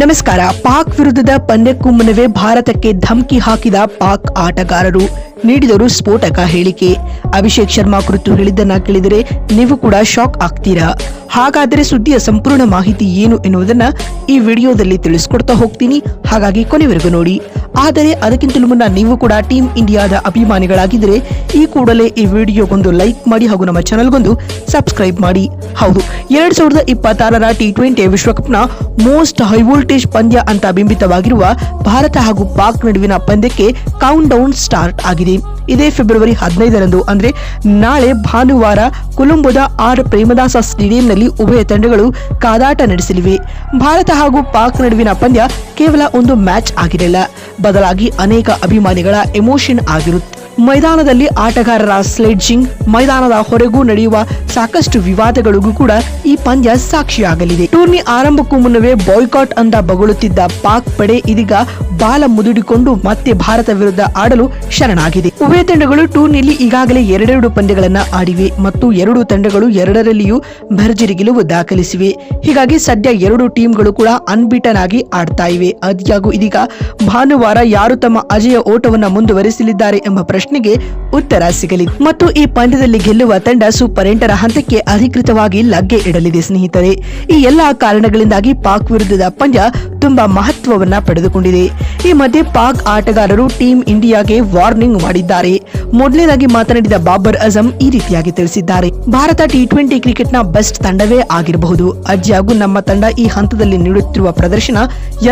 ನಮಸ್ಕಾರ. ಪಾಕ್ ವಿರುದ್ಧದ ಪಂದ್ಯಕ್ಕೂ ಮುನ್ನವೇ ಭಾರತಕ್ಕೆ ಧಮಕಿ ಹಾಕಿದ ಪಾಕ್ ಆಟಗಾರರು. ನೀಡಿದರು ಸ್ಫೋಟಕ ಹೇಳಿಕೆ. ಅಭಿಷೇಕ್ ಶರ್ಮಾ ಕುರಿತು ಹೇಳಿದ್ದನ್ನ ಕೇಳಿದರೆ ನೀವು ಕೂಡ ಶಾಕ್ ಆಗ್ತೀರಾ? ಹಾಗಾದರೆ ಸುದ್ದಿಯ ಸಂಪೂರ್ಣ ಮಾಹಿತಿ ಏನು ಎನ್ನುವುದನ್ನ ಈ ವಿಡಿಯೋದಲ್ಲಿ ತಿಳಿಸ್ಕೊಡ್ತಾ ಹೋಗ್ತೀನಿ. ಹಾಗಾಗಿ ಕೊನೆವರೆಗೂ ನೋಡಿ. ಆದರೆ ಅದಕ್ಕಿಂತಲೂ ಮುನ್ನ ನೀವು ಕೂಡ ಟೀಮ್ ಇಂಡಿಯಾದ ಅಭಿಮಾನಿಗಳಾಗಿದ್ದರೆ ಈ ಕೂಡಲೇ ಈ ವಿಡಿಯೋಗೊಂದು ಲೈಕ್ ಮಾಡಿ ಹಾಗೂ ನಮ್ಮ ಚಾನಲ್ಗೊಂದು ಸಬ್ಸ್ಕ್ರೈಬ್ ಮಾಡಿ. ಹೌದು, ಎರಡ್ ಸಾವಿರದ ಇಪ್ಪತ್ತಾರರ ಟಿ ಟ್ವೆಂಟಿ ವಿಶ್ವಕಪ್ನ ಮೋಸ್ಟ್ ಹೈ ವೋಲ್ಟೇಜ್ ಪಂದ್ಯ ಅಂತ ಬಿಂಬಿತವಾಗಿರುವ ಭಾರತ ಹಾಗೂ ಪಾಕ್ ನಡುವಿನ ಪಂದ್ಯಕ್ಕೆ ಕೌಂಟ್ ಡೌನ್ ಸ್ಟಾರ್ಟ್ ಆಗಿದೆ. ಇದೇ ಫೆಬ್ರವರಿ ಹದಿನೈದರಂದು, ಅಂದ್ರೆ ನಾಳೆ ಭಾನುವಾರ ಕೊಲಂಬೋದ ಆರ್ ಪ್ರೇಮದಾಸ ಸ್ಟೇಡಿಯಂನಲ್ಲಿ ಉಭಯ ತಂಡಗಳು ಕಾದಾಟ ನಡೆಸಲಿವೆ. ಭಾರತ ಹಾಗೂ ಪಾಕ್ ನಡುವಿನ ಪಂದ್ಯ ಕೇವಲ ಒಂದು ಮ್ಯಾಚ್ ಆಗಿರಲಿಲ್ಲ ಬದಲಾಗಿ ಅನೇಕ ಅಭಿಮಾನಿಗಳ ಎಮೋಷನ್ ಆಗಿರುತ್ತೆ ಮೈದಾನದಲ್ಲಿ ಆಟಗಾರರ ಸ್ಲೆಡ್ಜಿಂಗ್ ಮೈದಾನದ ಹೊರಗೂ ನಡೆಯುವ ಸಾಕಷ್ಟು ವಿವಾದಗಳಿಗೂ ಕೂಡ ಈ ಪಂದ್ಯ ಸಾಕ್ಷಿಯಾಗಲಿದೆ. ಟೂರ್ನಿ ಆರಂಭಕ್ಕೂ ಮುನ್ನವೇ ಬಾಯ್ಕಾಟ್ ಅಂತ ಬಗಳುತ್ತಿದ್ದ ಪಾಕ್ ಪಡೆ ಇದೀಗ ಬಾಲ ಮುದುಡಿಕೊಂಡು ಮತ್ತೆ ಭಾರತ ವಿರುದ್ಧ ಆಡಲು ಶರಣಾಗಿದೆ. ಉಭಯ ತಂಡಗಳು ಟೂರ್ನಿಯಲ್ಲಿ ಈಗಾಗಲೇ ಎರಡೆರಡು ಪಂದ್ಯಗಳನ್ನ ಆಡಿವೆ ಮತ್ತು ಎರಡು ತಂಡಗಳು ಎರಡರಲ್ಲಿಯೂ ಭರ್ಜರಿ ಗೆಲುವು ದಾಖಲಿಸಿವೆ. ಹೀಗಾಗಿ ಸದ್ಯ ಎರಡು ಟೀಮ್ಗಳು ಕೂಡ ಅನ್ಬಿಟನ್ ಆಗಿ ಆಡ್ತಾ ಇವೆ. ಅದ್ಯಾಗೂ ಇದೀಗ ಭಾನುವಾರ ಯಾರು ತಮ್ಮ ಅಜಯ ಓಟವನ್ನು ಮುಂದುವರಿಸಲಿದ್ದಾರೆ ಎಂಬ ಪ್ರಶ್ನೆಗೆ ಉತ್ತರ ಸಿಗಲಿದೆ ಮತ್ತು ಈ ಪಂದ್ಯದಲ್ಲಿ ಗೆಲ್ಲುವ ತಂಡ ಸೂಪರ್ ಎಂಟರ ಹಂತಕ್ಕೆ ಅಧಿಕೃತವಾಗಿ ಲಗ್ಗೆ ಇಡಲಿದೆ ಸ್ನೇಹಿತರೆ. ಈ ಎಲ್ಲಾ ಕಾರಣಗಳಿಂದಾಗಿ ಪಾಕ್ ವಿರುದ್ಧದ ಪಂದ್ಯ ತುಂಬಾ ಮಹತ್ವವನ್ನ ಪಡೆದುಕೊಂಡಿದೆ. ಈ ಮಧ್ಯೆ ಪಾಕ್ ಆಟಗಾರರು ಟೀಂ ಇಂಡಿಯಾಗೆ ವಾರ್ನಿಂಗ್ ಮಾಡಿದ್ದಾರೆ. ಮೊದಲನೇದಾಗಿ ಮಾತನಾಡಿದ ಬಾಬರ್ ಅಜಂ ಈ ರೀತಿಯಾಗಿ ತಿಳಿಸಿದ್ದಾರೆ. ಭಾರತ ಟಿ ಟ್ವೆಂಟಿ ಕ್ರಿಕೆಟ್ನ ಬೆಸ್ಟ್ ತಂಡವೇ ಆಗಿರಬಹುದು. ಅಜ್ಜಿಯಾಗೂ ನಮ್ಮ ತಂಡ ಈ ಹಂತದಲ್ಲಿ ನೀಡುತ್ತಿರುವ ಪ್ರದರ್ಶನ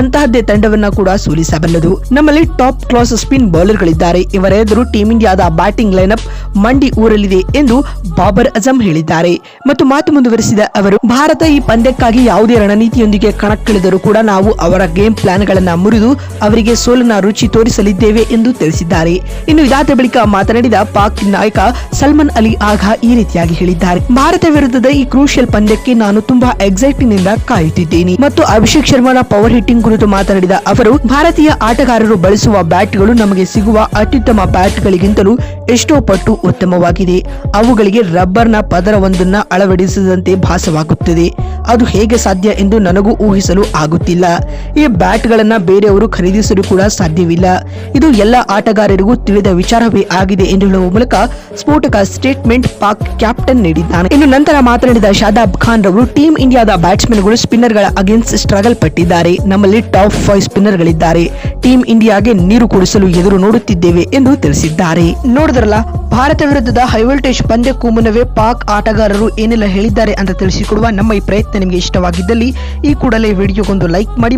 ಎಂತಹದ್ದೇ ತಂಡವನ್ನ ಕೂಡ ಸೋಲಿಸಬಲ್ಲದು. ನಮ್ಮಲ್ಲಿ ಟಾಪ್ ಕ್ಲಾಸ್ ಸ್ಪಿನ್ ಬೌಲರ್ಗಳಿದ್ದಾರೆ. ಇವರೆದುರು ಟೀಂ ಇಂಡಿಯಾದ ಬ್ಯಾಟಿಂಗ್ ಲೈನ್ಅಪ್ ಮಂಡಿ ಊರಲಿದೆ ಎಂದು ಬಾಬರ್ ಅಜಂ ಹೇಳಿದ್ದಾರೆ. ಮತ್ತು ಮಾತು ಮುಂದುವರಿಸಿದ ಅವರು, ಭಾರತ ಈ ಪಂದ್ಯಕ್ಕಾಗಿ ಯಾವುದೇ ರಣನೀತಿಯೊಂದಿಗೆ ಕಣಕ್ಕಿಳಿದರೂ ಕೂಡ ನಾವು ಅವರ ಗೇಮ್ ಪ್ಲಾನ್ಗಳನ್ನು ಮುರಿದು ಅವರಿಗೆ ಸೋಲನ ರುಚಿ ತೋರಿಸಲಿದ್ದೇವೆ ಎಂದು ತಿಳಿಸಿದ್ದಾರೆ. ಇನ್ನು ಇದಾದ ಬಳಿಕ ಮಾತನಾಡಿದ ಪಾಕ್ ನಾಯಕ ಸಲ್ಮಾನ್ ಅಲಿ ಆಘಾ ಈ ರೀತಿಯಾಗಿ ಹೇಳಿದ್ದಾರೆ. ಭಾರತ ವಿರುದ್ಧದ ಈ ಕ್ರೂಷಿಯಲ್ ಪಂದ್ಯಕ್ಕೆ ನಾನು ತುಂಬಾ ಎಕ್ಸೈಟಿಂಗ್ನಿಂದ ಕಾಯುತ್ತಿದ್ದೇನೆ. ಮತ್ತು ಅಭಿಷೇಕ್ ಶರ್ಮಾನ ಪವರ್ ಹಿಟ್ಟಿಂಗ್ ಕುರಿತು ಮಾತನಾಡಿದ ಅವರು, ಭಾರತೀಯ ಆಟಗಾರರು ಬಳಸುವ ಬ್ಯಾಟ್ಗಳು ನಮಗೆ ಸಿಗುವ ಅತ್ಯುತ್ತಮ ಬ್ಯಾಟ್ಗಳಿಗಿಂತಲೂ ಎಷ್ಟೋ ಪಟ್ಟು ಉತ್ತಮವಾಗಿದೆ. ಅವುಗಳಿಗೆ ರಬ್ಬರ್ನ ಪದರವೊಂದನ್ನ ಅಳವಡಿಸಿದಂತೆ ಭಾಸವಾಗುತ್ತದೆ. ಅದು ಹೇಗೆ ಸಾಧ್ಯ ಎಂದು ನನಗೂ ಊಹಿಸಲು ಆಗುತ್ತಿಲ್ಲ. ಈ ಬ್ಯಾಟ್ಗಳನ್ನು ಬೇರೆಯವರು ಖರೀದಿಸಲು ಕೂಡ ಸಾಧ್ಯವಿಲ್ಲ. ಇದು ಎಲ್ಲ ಆಟಗಾರರಿಗೂ ತಿಳಿದ ವಿಚಾರವೇ ಆಗಿದೆ ಎಂದು ಹೇಳುವ ಮೂಲಕ ಸ್ಫೋಟಕ ಸ್ಟೇಟ್ಮೆಂಟ್ ಪಾಕ್ ಕ್ಯಾಪ್ಟನ್ ನೀಡಿದ್ದಾನೆ. ಇನ್ನು ನಂತರ ಮಾತನಾಡಿದ ಶಾದಾಬ್ ಖಾನ್ ರವರು ಟೀಮ್ ಇಂಡಿಯಾದ ಬ್ಯಾಟ್ಸ್ಮನ್ಗಳು ಸ್ಪಿನ್ನರ್ಗಳ ಅಗೇನ್ಸ್ಟ್ ಸ್ಟ್ರಗಲ್ ಪಟ್ಟಿದ್ದಾರೆ. ನಮ್ಮಲ್ಲಿ ಟಾಪ್ ಫೈವ್ ಸ್ಪಿನ್ನರ್ಗಳಿದ್ದಾರೆ. ಟೀಮ್ ಇಂಡಿಯಾಗೆ ನೀರು ಕುಡಿಸಲು ಎದುರು ನೋಡುತ್ತಿದ್ದೇವೆ ಎಂದು ತಿಳಿಸಿದ್ದಾರೆ. ನೋಡಿದ್ರಲ್ಲ, ಭಾರತ ವಿರುದ್ಧದ ಹೈವೋಲ್ಟೇಜ್ ಪಂದ್ಯಕ್ಕೂ ಮುನ್ನವೇ ಪಾಕ್ ಆಟಗಾರರು ಏನೆಲ್ಲ ಹೇಳಿದ್ದಾರೆ ಅಂತ ತಿಳಿಸಿಕೊಡುವ ನಮ್ಮ ಈ ಪ್ರಯತ್ನ ನಿಮಗೆ ಇಷ್ಟವಾಗಿದ್ದಲ್ಲಿ, ಈ ಕೂಡಲೇ ವಿಡಿಯೋಗೊಂದು ಲೈಕ್ ಮಾಡಿ